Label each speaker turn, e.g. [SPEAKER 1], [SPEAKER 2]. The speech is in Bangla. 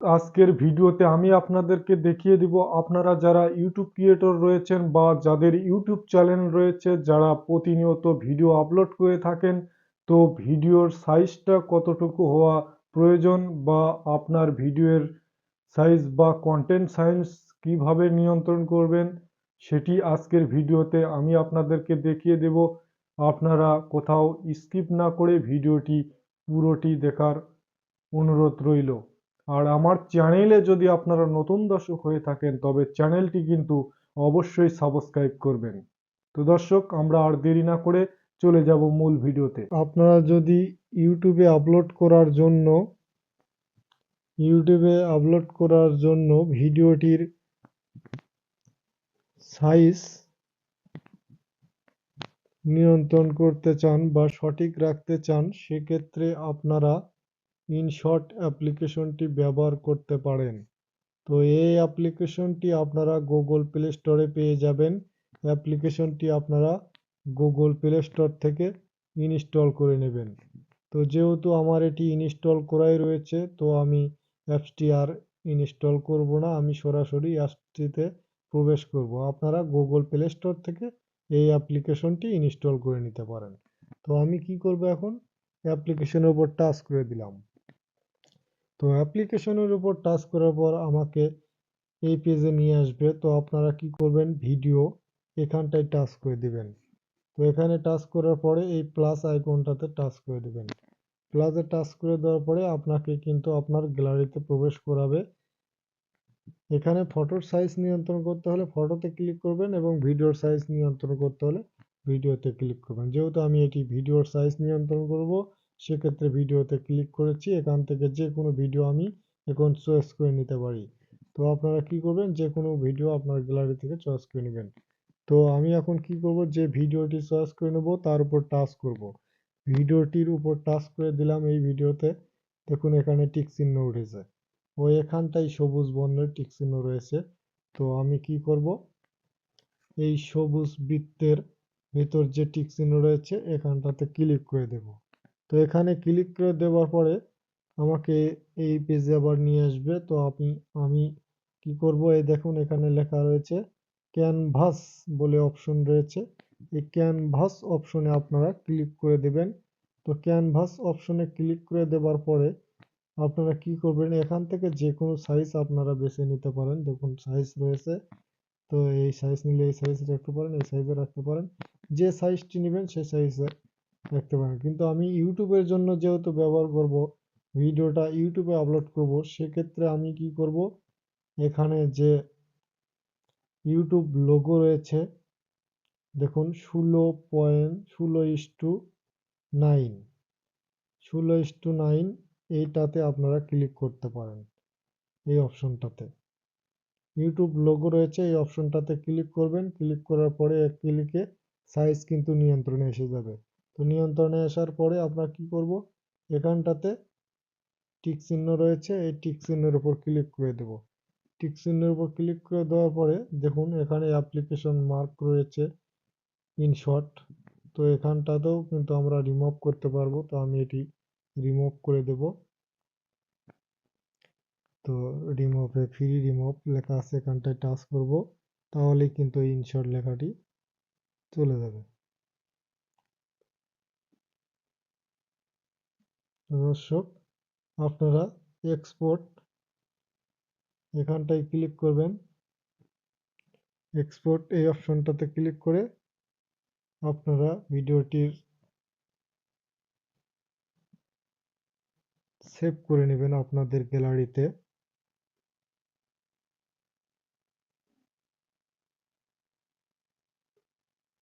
[SPEAKER 1] আজকের ভিডিওতে আমি আপনাদেরকে দেখিয়ে দিব আপনারা যারা ইউটিউব ক্রিয়েটর রয়েছেন বা যাদের ইউটিউব চ্যানেল রয়েছে, যারা প্রতিনিয়ত ভিডিও আপলোড করে থাকেন, তো ভিডিওর সাইজটা কতটুকু হওয়া প্রয়োজন বা আপনার ভিডিওর সাইজ বা কন্টেন্ট সাইজ কীভাবে নিয়ন্ত্রণ করবেন, সেটি আজকের ভিডিওতে আমি আপনাদেরকে দেখিয়ে দেব। আপনারা কোথাও স্কিপ না করে ভিডিওটি পুরোটি দেখার অনুরোধ রইল। আর আমার চ্যানেলে যদি আপনারা নতুন দর্শক হয়ে থাকেন, তবে চ্যানেলটি কিন্তু অবশ্যই সাবস্ক্রাইব করবেন। তো দর্শক, আমরা আর দেরি না করে চলে যাব মূল ভিডিওতে। আপনারা যদি ইউটিউবে আপলোড করার জন্য, ইউটিউবে আপলোড করার জন্য ভিডিওটির সাইজ নিয়ন্ত্রণ করতে চান বা সঠিক রাখতে চান, সেক্ষেত্রে আপনারা ইনশর্ট অ্যাপ্লিকেশনটি ব্যবহার করতে পারেন। তো এই অ্যাপ্লিকেশনটি আপনারা গুগল প্লে স্টোরে পেয়ে যাবেন। অ্যাপ্লিকেশনটি আপনারা গুগল প্লে স্টোর থেকে ইনস্টল করে নেবেন। তো যেহেতু আমার এটি ইনস্টল করাই রয়েছে, তো আমি অ্যাপসটি আর ইনস্টল করব না, আমি সরাসরি অ্যাপসটিতে প্রবেশ করব। আপনারা গুগল প্লে স্টোর থেকে এই অ্যাপ্লিকেশনটি ইনস্টল করে নিতে পারেন। তো আমি কি করব এখন? অ্যাপ্লিকেশনের উপর টাচ করে দিলাম। তো অ্যাপ্লিকেশনের উপর টাচ করার পর আমাকে এই পেজে নিয়ে আসবে। তো আপনারা কি করবেন? ভিডিও এখানটায় টাচ করে দিবেন। তো এখানে টাচ করার পরে এই প্লাস আইকনটাতে টাচ করে দিবেন। প্লাসে টাচ করে দেওয়ার পরে আপনাকে কিন্তু আপনার গ্যালারিতে প্রবেশ করাবে। এখানে ফটোর সাইজ নিয়ন্ত্রণ করতে হলে ফটোতে ক্লিক করবেন এবং ভিডিওর সাইজ নিয়ন্ত্রণ করতে হলে ভিডিওতে ক্লিক করবেন। যেহেতু আমি এটি ভিডিওর সাইজ নিয়ন্ত্রণ করব সেক্ষেত্রে ভিডিওতে ক্লিক করেছি, এখান থেকে যে কোনো ভিডিও আমি এখন চয়েস করে নিতে পারি। তো আপনারা কি করবেন? যে কোনো ভিডিও আপনার গ্যালারি থেকে চয়েস করে নেবেন। তো আমি এখন কি করব? যে ভিডিওটি চয়েস করে নেব, তার উপর টাচ করব। ভিডিওটির উপর টাচ করে দিলাম এই ভিডিওতে দেখুন, এখানে টিক চিহ্ন উঠেছে। ও এখানটাই সবুজ বর্ণের টিক চিহ্ন রয়েছে। তো আমি কি করব? এই সবুজ বৃত্তের ভেতর যে টিক চিহ্ন রয়েছে, এখানটাতে ক্লিক করে দেব। তো এখানে ক্লিক করে দেওয়ার পরে আমাকে এই পেজে আবার নিয়ে আসবে। তো আমি আমি কি করব? এই দেখুন এখানে লেখা রয়েছে ক্যানভাস বলে অপশন রয়েছে। এই ক্যানভাস অপশনে আপনারা ক্লিক করে দেবেন। তো ক্যানভাস অপশনে ক্লিক করে দেওয়ার পরে আপনারা কি করবেন? এখান থেকে যে কোনো সাইজ আপনারা বেছে নিতে পারেন। দেখুন সাইজ রয়েছে। তো এই সাইজ নিলে এই সাইজ রাখতে পারেন, এই সাইজে রাখতে পারেন। যে সাইজটি নেবেন সেই সাইজে রাখতে পারেন। কিন্তু আমি ইউটিউবের জন্য যেহেতু ব্যবহার করব, ভিডিওটা ইউটিউবে আপলোড করব, সেক্ষেত্রে আমি কি করব? এখানে যে ইউটিউব লোগো রয়েছে, দেখুন, ষোলো পয়েন্ট ষোলো ইস টু নাইন। ষোলো ইস টু নাইন, এইটাতে আপনারা ক্লিক করতে পারেন, এই অপশনটাতে ইউটিউব লোগো রয়েছে, এই অপশনটাতে ক্লিক করবেন। ক্লিক করার পরে এক ক্লিকে সাইজ কিন্তু নিয়ন্ত্রণে এসে যাবে। তো নিয়ন্ত্রণে আসার পরে আমরা কি করব? এখানটাতে টিক চিহ্ন রয়েছে, এই টিক চিহ্নের উপর ক্লিক করে দেব। টিক চিহ্নের উপর ক্লিক করে দেওয়ার পরে দেখুন এখানে অ্যাপ্লিকেশন মার্ক রয়েছে ইনশর্ট তো এখানটাতেও কিন্তু আমরা রিমুভ করতে পারব, তো আমি এটি রিমুভ করে দেব। তো রিমুভে ফ্রি রিমুভ লেখা আছে, এখানটায় টাচ করব, তাহলেই কিন্তু ইনশর্ট লেখাটি চলে যাবে। দর্শক, আপনারা এক্সপোর্ট এখানটায় ক্লিক করবেন। এক্সপোর্ট এই অপশনটাতে ক্লিক করে আপনারা ভিডিওটির সেভ করে নেবেন আপনাদের গ্যালারিতে